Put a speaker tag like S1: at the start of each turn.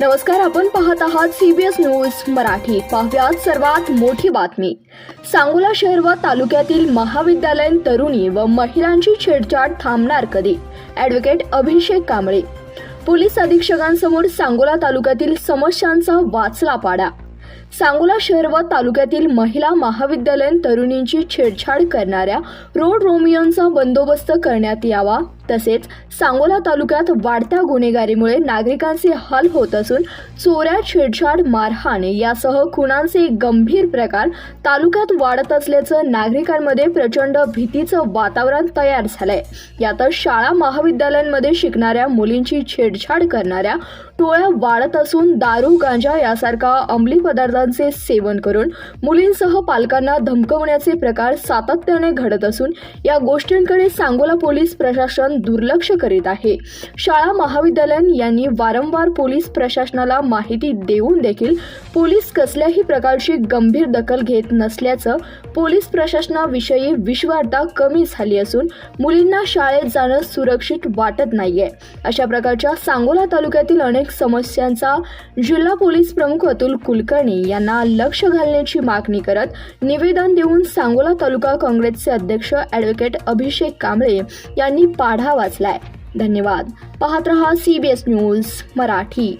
S1: नमस्कार आपण पाहत आहात सीबीएस न्यूज मराठी. पाहुयात सर्वात मोठी बातमी. सांगोला शहर व तालुक्यातील महाविद्यालयीन तरुणी व महिलांची छेडछाड थांबणार कधी? ॲडव्होकेट अभिषेक कांबळे. पोलीस अधीक्षकांसमोर सांगोला तालुक्यातील समस्यांचा वाचला पाडा सांगोला शहर व तालुक्यातील महिला महाविद्यालयीन तरुणींची छेडछाड करणाऱ्या रोड रोमियोंचा बंदोबस्त करण्यात यावा. तसेच सांगोला तालुक्यात वाढत्या गुन्हेगारीमुळे नागरिकांचे हल होत असून चोऱ्या छेडछाड मारहाण यासह खुनांचे गंभीर प्रकार तालुक्यात वाढत असल्याचं नागरिकांमध्ये प्रचंड भीतीचं वातावरण तयार झालंय. यातच शाळा महाविद्यालयांमध्ये शिकणाऱ्या मुलींची छेडछाड करणाऱ्या टोळ्या वाढत असून दारू गांजा यासारखा अंमली पदार्थ पदार्थांचे सेवन करून मुलींसह पालकांना धमकवण्याचे प्रकार सातत्याने घडत असून या गोष्टींकडे सांगोला पोलीस प्रशासन दुर्लक्ष करीत आहे. शाळा महाविद्यालयीन यांनी वारंवार पोलीस प्रशासनाला माहिती देऊन देखील पोलीस कसल्याही प्रकारची गंभीर दखल घेत नसल्याचं पोलीस प्रशासनाविषयी विश्वासता कमी झाली असून मुलींना शाळेत जाणं सुरक्षित वाटत नाहीये. अशा प्रकारच्या सांगोला तालुक्यातील अनेक समस्यांचा जिल्हा पोलीस प्रमुख अतुल कुलकर्णी यांना लक्ष घालण्याची मागणी करत निवेदन देऊन सांगोला तालुका काँग्रेसचे अध्यक्ष ॲडव्होकेट अभिषेक कांबळे यांनी पाढा वाचलाय. धन्यवाद. पाहत रहा C B S news Marathi.